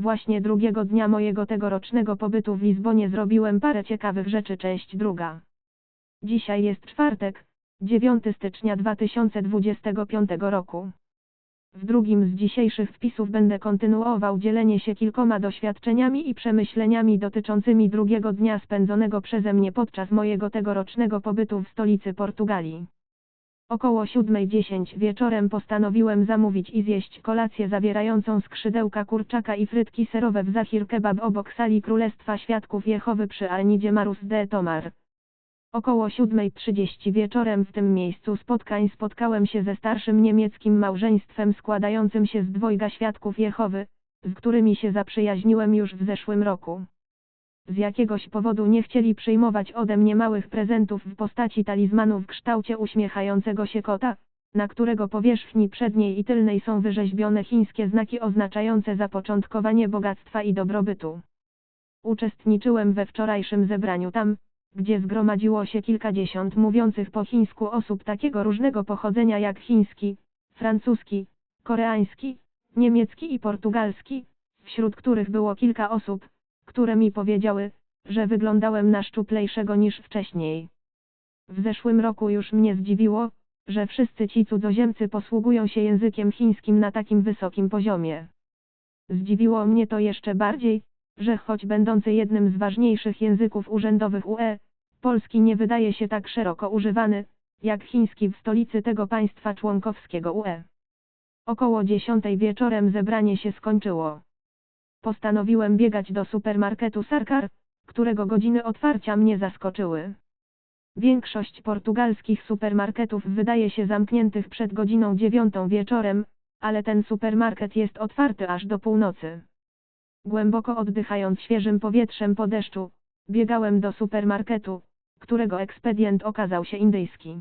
Właśnie drugiego dnia mojego tegorocznego pobytu w Lizbonie zrobiłem parę ciekawych rzeczy. Część druga. Dzisiaj jest czwartek, 9 stycznia 2025 roku. W drugim z dzisiejszych wpisów będę kontynuował dzielenie się kilkoma doświadczeniami i przemyśleniami dotyczącymi drugiego dnia spędzonego przeze mnie podczas mojego tegorocznego pobytu w stolicy Portugalii. Około 7.10 wieczorem postanowiłem zamówić i zjeść kolację zawierającą skrzydełka kurczaka i frytki serowe w Zahir Kebab obok sali Królestwa Świadków Jehowy przy Alnidzie Marus de Tomar. Około 7.30 wieczorem w tym miejscu spotkań spotkałem się ze starszym niemieckim małżeństwem składającym się z dwojga świadków Jehowy, z którymi się zaprzyjaźniłem już w zeszłym roku. Z jakiegoś powodu nie chcieli przyjmować ode mnie małych prezentów w postaci talizmanu w kształcie uśmiechającego się kota, na którego powierzchni przedniej i tylnej są wyrzeźbione chińskie znaki oznaczające zapoczątkowanie bogactwa i dobrobytu. Uczestniczyłem we wczorajszym zebraniu tam, gdzie zgromadziło się kilkadziesiąt mówiących po chińsku osób takiego różnego pochodzenia jak chiński, francuski, koreański, niemiecki i portugalski, wśród których było kilka osób, które mi powiedziały, że wyglądałem na szczuplejszego niż wcześniej. W zeszłym roku już mnie zdziwiło, że wszyscy ci cudzoziemcy posługują się językiem chińskim na takim wysokim poziomie. Zdziwiło mnie to jeszcze bardziej, że choć będący jednym z ważniejszych języków urzędowych UE, polski nie wydaje się tak szeroko używany, jak chiński w stolicy tego państwa członkowskiego UE. Około dziesiątej wieczorem zebranie się skończyło. Postanowiłem biegać do supermarketu Sarkar, którego godziny otwarcia mnie zaskoczyły. Większość portugalskich supermarketów wydaje się zamkniętych przed godziną dziewiątą wieczorem, ale ten supermarket jest otwarty aż do północy. Głęboko oddychając świeżym powietrzem po deszczu, biegałem do supermarketu, którego ekspedient okazał się indyjski.